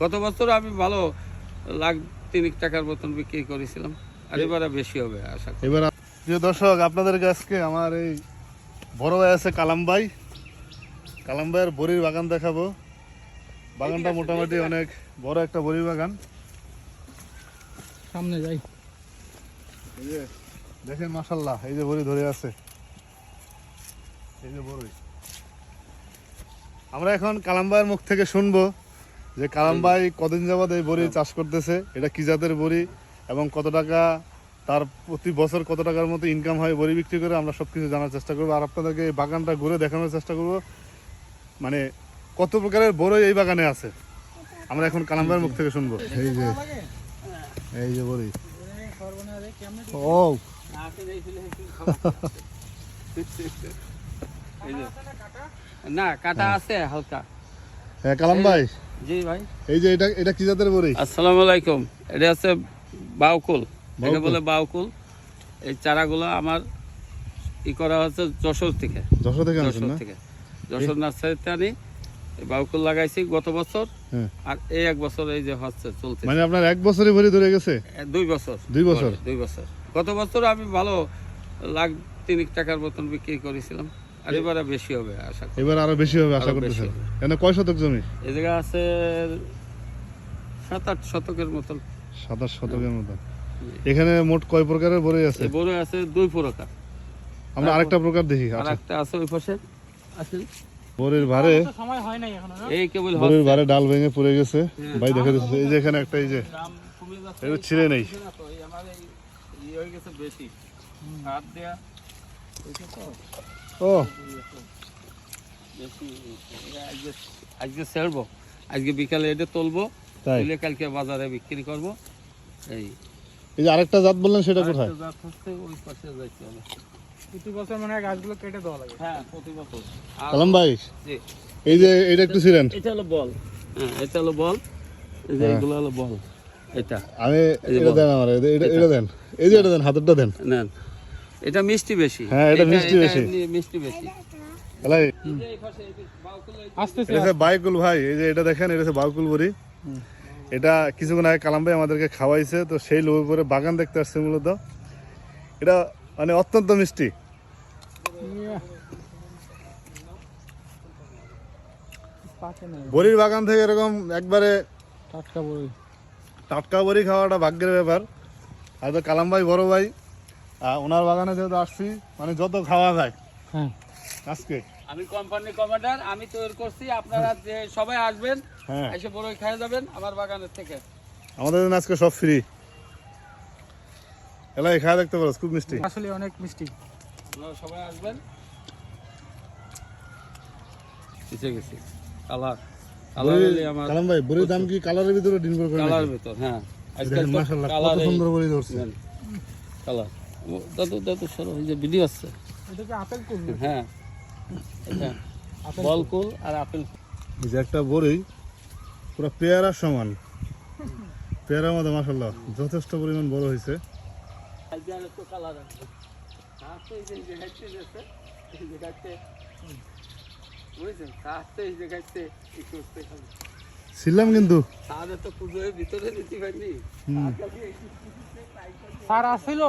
গত বছর আমি ভালো লাখ তিনিক টাকার মতন বিক্রি করেছিলাম আর এবারে বেশি হবে আশা করি। এবার প্রিয় দর্শক আপনাদের আজকে আমার এই বড় ভাই আছে কালামবাই কালামবাইয়ের বড়ির বাগান দেখাবো। বাগানটা মোটামুটি অনেক বড় একটা বড়ির বাগান। সামনে যাই। এই যে দেখেন মাসাল্লাহ এই যে বড়ি ধরে আছে। এই যে বড়ি। আমরা এখন কালামবাইয়ের মুখ থেকে শুনব। যে কালামবাই কদিন যাবত এই বড়ি চাষ করতেছে এটা কি জাতের বড়ি এবং কত টাকা তার প্রতি বছর কত টাকার মতো ইনকাম হয় বড়ি বিক্রি করে আমরা সবকিছু জানার চেষ্টা করব। আর আপনাদেরকে এই বাগানটা ঘুরে দেখানোর চেষ্টা করব। মানে কত প্রকারের বড়ই এই বাগানে আছে? আমরা এখন কালামবাইয়ের মুখ থেকে শুনব। এই যে এই যে বড়ি। ও। না কাটা আছে হালকা। হ্যাঁ কালাম ভাই জি ভাই। এই যে এটা এটা কি জাতের বড়ি? আসসালামু আলাইকুম। এটা আছে বাউকুল। এটা বলে বাউকুল। এই চারাগুলো আমার ই করা হচ্ছে যশোর থেকে। যশোর থেকে যশোর থেকে। যশোর নার্সারিতে আনি। বাউকুল লাগাইছি গত বছর। হ্যাঁ। আর এই এক বছর এই যে হচ্ছে চলছে মানে আপনার এক বছরই ভরি ধরে গেছে? দুই বছর। দুই বছর? দুই বছর। গত বছর আমি ভালো লাখ তিন টাকার মতন বিক্রি করেছিলাম। আর এবারে বেশি হবে আশা করি। এবার আরও বেশি হবে আশা করতেছেন। এখানে কয় শতক জমি? এই জায়গা আছে সাত আট শতকের মতন। সাতাশ শতকের মতো। এখানে মোট কয় প্রকারের বড়ি আছে? এই আছে দুই প্রকার। আমরা আরেকটা প্রকার দেখি আর আচ্ছা। একটা আছে ওই পাশে। আছে ভারে সময় হয় নাই এখনও এই কেবল ভারে ডাল ভেঙে পড়ে গেছে। হ্যাঁ। ভাই দেখা যাচ্ছে এই যে এখানে একটা এই যে। এটা ছিঁড়ে নেই। আমার এই হয়ে গেছে বেশি। হাত দেয়া। ও। আজকে ছেড়বো। আজকে বিকালে এটা তুলবো। তাই? তুলে কালকে বাজারে বিক্রি করব। এই। এই যে আরেকটা জাত বললেন সেটা কোথায়? জাত হচ্ছে ওই পাশে যাইতে হবে। প্রতি বছর মানে গাছগুলো কেটে দেওয়া লাগে। হ্যাঁ প্রতি বছর। কালাম ভাই। জি। এই যে এটা একটু ছিলেন? এটা হলো বল। হ্যাঁ এটা হলো বল। এই যে হ্যাঁ। এগুলো হলো বল। এটা। আমি এটা দেন আমার এটা এটা- এটা। দেন। এই যে এটা দেন হাতেরটা দেন। নেন। এটা মিষ্টি বেশি। হ্যাঁ, এটা মিষ্টি বেশি। মিষ্টি বেশি। বাইকুল ভাই এই যে এটা দেখেন এটা হচ্ছে বাউকুল বড়ি। এটা কিছুক্ষণ আগে কালাম ভাই আমাদেরকে খাওয়াইছে তো সেই লোভে পরে বাগান দেখতে আসছে মূলত। এটা মানে অত্যন্ত মিষ্টি। বড়ির বাগান থেকে এরকম একবারে টাটকা বড়ি। টাটকা বড়ি খাওয়াটা ভাগ্যের ব্যাপার। আর তো কালাম ভাই বড় ভাই ওনার বাগানে যেহেতু আসছি মানে যত খাওয়া যায়। হ্যাঁ। আজকে। আমি কোম্পানি কমান্ডার আমি তৈরি করছি আপনারা যে সবাই আসবেন হ্যাঁ। এসে বড়ই খেয়ে যাবেন আমার বাগানের থেকে। আমাদের জন্য আজকে সব ফ্রি এলাই খাওয়া দেখতে পারো খুব মিষ্টি। আসলে অনেক মিষ্টি। আপনারা সবাই আসবেন। পিছিয়ে গেছি। কালার। কালাম ভাই বড়ির দাম কি কালারের ভিতরে ডিনভর করে ভিতর হ্যাঁ। আজকাল মাশাআল্লাহ কত সুন্দর বড়ি ধরছে। কালার। দাদু দাদু সরো এই যে আছে। এটা কি আপেল কুল হ্যাঁ। এটা বল কুল। আর আপেল এই যে একটা বড়ি পুরো পেয়ারার সমান। পেয়ারার মধ্যে মাসাল্লাহ যথেষ্ট পরিমাণ বড় হয়েছে। ছিলাম কিন্তু। স্যার আসছিল